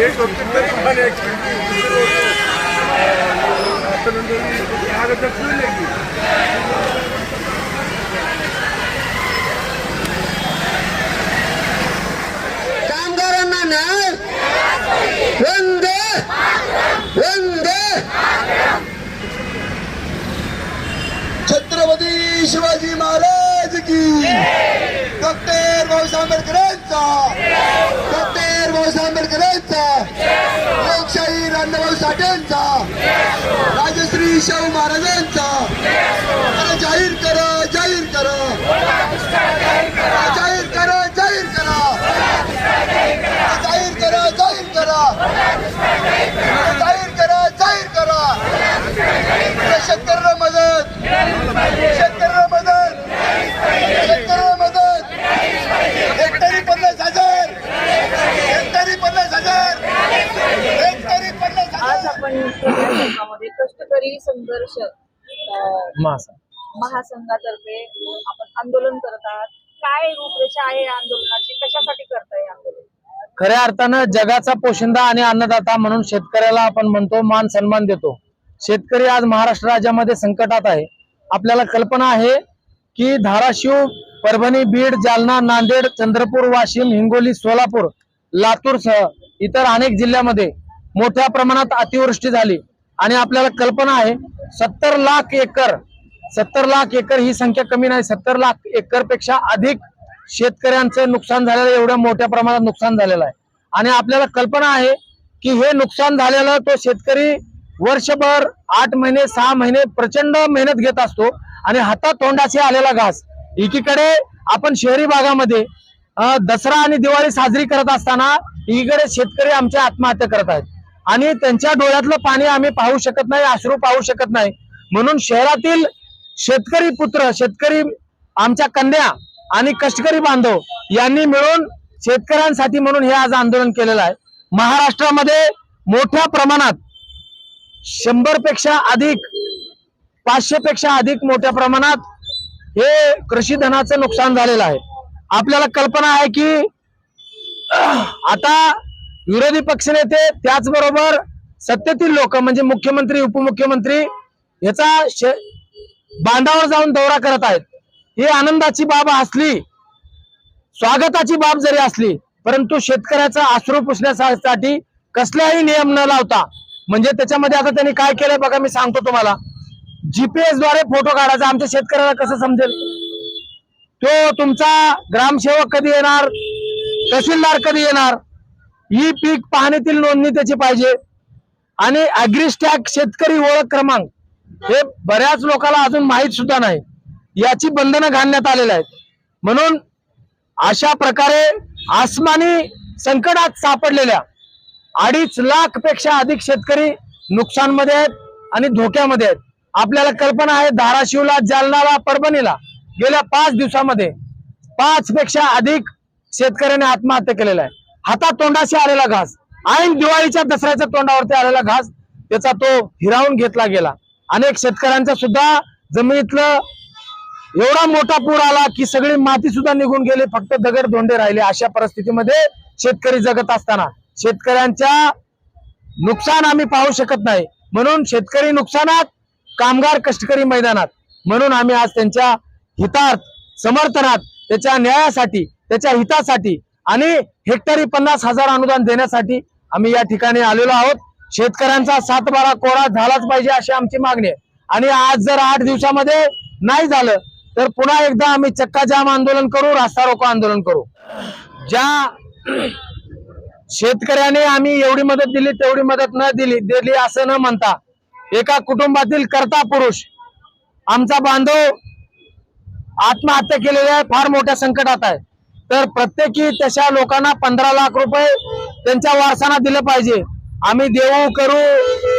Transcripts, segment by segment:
Late होते तरी मला एक उशीर होतो असं छत्रपती शिवाजी महाराज की. डॉक्टर भाऊ आंबेडकरांचा. डॉक्टर अण्णाभाऊ राजश्री शाहू महाराजांचा. आज आपण कष्टकरी संघर्ष महासंघातर्फे आपण आंदोलन करत आहात. काय रूपरेषा आहे आंदोलनाची? कशासाठी करताय आंदोलन? खऱ्या अर्थानं जगाचा पोशिंदा आणि अन्नदाता म्हणून शेतकऱ्याला आपण म्हणतो मान सन्मान देतो. शेतकरी आज महाराष्ट्र राज्यामध्ये संकटात आहे. आपल्याला कल्पना आहे की धाराशिव परभणी बीड जालना नांदेड चंद्रपूर वाशिम हिंगोली सोलापूर लातूरसह इतर अनेक जिल्ह्यामध्ये मोठ्या प्रमाणात अतिवृष्टी झाली. आणि आपल्याला कल्पना आहे सत्तर लाख एकर सत्तर लाख एकर ही संख्या कमी नाही सत्तर लाख एकरपेक्षा अधिक शेतकऱ्यांचं नुकसान झालेलं एवढ्या मोठ्या प्रमाणात नुकसान झालेलं आहे. आणि आपल्याला कल्पना आहे की हे नुकसान झालेलं तो शेतकरी वर्षभर आठ महिने सहा महिने प्रचंड मेहनत घेत असतो आणि हातात तोंडाशी आलेला घास. एकीकडे आपण शहरी भागामध्ये दसरा आणि दिवाळी साजरी करत असताना एकीकडे शेतकरी आमच्या आत्महत्या करत आहेत. आणि त्यांच्या डोळ्यातलं पाणी आम्ही पाहू शकत नाही अश्रू पाहू शकत नाही. म्हणून शहरातील शेतकरी पुत्र शेतकरी आमच्या कन्या आणि कष्टकरी बांधव यांनी मिळून शेतकऱ्यांसाठी म्हणून हे आज आंदोलन केलेलं आहे. महाराष्ट्रामध्ये मोठ्या प्रमाणात शंभरपेक्षा अधिक पाचशे पेक्षा अधिक मोठ्या प्रमाणात हे कृषी धनाचं नुकसान झालेलं आहे. आपल्याला कल्पना आहे की आता विरोधी पक्षनेते त्याचबरोबर सत्तेतील लोक म्हणजे मुख्यमंत्री उपमुख्यमंत्री याचा बांधावर जाऊन दौरा करत आहेत. ही आनंदाची बाब असली स्वागताची बाब जरी असली परंतु शेतकऱ्याचा आश्रू पुसण्यासाठी कसलाही नियम न लावता म्हणजे त्याच्यामध्ये आता त्यांनी काय केलंय बघा मी सांगतो तुम्हाला. जीपीएसद्वारे फोटो काढायचा आमच्या शेतकऱ्याला कसं समजेल? तो तुमचा ग्रामसेवक कधी येणार? तहसीलदार कधी येणार? ही पीक पाहणीतील नोंदणी त्याची पाहिजे. आणि अग्रिस्टॅग शेतकरी ओळख क्रमांक. हे बऱ्याच लोकांना अजून माहीत सुद्धा नाही. याची बंधनं घालण्यात आलेली आहेत. म्हणून अशा प्रकारे आसमानी संकटात सापडलेल्या अडीच लाखपेक्षा अधिक शेतकरी नुकसानमध्ये आहेत आणि धोक्यामध्ये आहेत. आपल्याला कल्पना आहे धाराशिवला जालनाला परभणीला गेल्या पाच दिवसामध्ये पाच पेक्षा अधिक शेतकऱ्यांनी आत्महत्या केलेल्या आहे हातात तोंडाशी आलेला घास. ऐन दिवाळीच्या दसऱ्याच्या तोंडावरती आलेला घास त्याचा तो हिरावून घेतला गेला. अनेक शेतकऱ्यांचा सुद्धा जमिनीतलं एवढा मोठा पूर आला की सगळी माती सुद्धा निघून गेली फक्त दगड धोंडे राहिले अशा परिस्थितीमध्ये शेतकरी जगत असताना. शेतकऱ्यांच्या नुकसान आम्ही पाहू शकत नाही. म्हणून शेतकरी नुकसानात कामगार कष्टकरी मैदानात. म्हणून आम्ही आज त्यांच्या हितार्थ समर्थनात त्याच्या न्यायासाठी त्याच्या हितासाठी आणि हेक्टरी पन्नास हजार अनुदान देण्यासाठी आम्ही या ठिकाणी आलेलो आहोत. शेतकऱ्यांचा सातबारा कोरा झालाच पाहिजे अशी आमची मागणी आहे. आणि आज जर आठ दिवसामध्ये नाही झालं तर पुन्हा एकदा आम्ही चक्काजाम आंदोलन करू रास्ता रोको आंदोलन करू. ज्या शेतकऱ्याने आम्ही एवढी मदत दिली तेवढी मदत न दिली दिली असं न म्हणता एका कुटुंबातील कर्ता पुरुष आमचा बांधव आत्महत्या केलेला आहे फार मोठ्या संकटात आहे. तर प्रत्येकी तशा लोकांना पंधरा लाख रुपये त्यांच्या वारसांना दिलं पाहिजे. आम्ही देऊ करू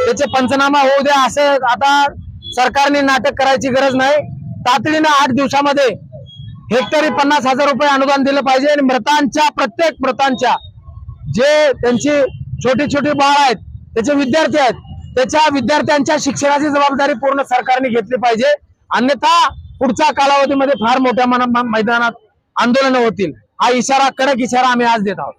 त्याचे पंचनामा होऊ द्या असं आता सरकारने नाटक करायची गरज नाही. तातडीनं आठ दिवसामध्ये हेक्टरी पन्नास हजार रुपये अनुदान दिलं पाहिजे आणि मृतांच्या प्रत्येक मृतांच्या जे त्यांची छोटी छोटी बाळ आहेत त्याचे विद्यार्थी आहेत त्याच्या विद्यार्थ्यांच्या शिक्षणाची जबाबदारी पूर्ण सरकारने घेतली पाहिजे. अन्यथा पुढच्या कालावधीमध्ये फार मोठ्या मैदानात आंदोलनं होतील. हा इशारा कडक इशारा आम्ही आज देत आहोत.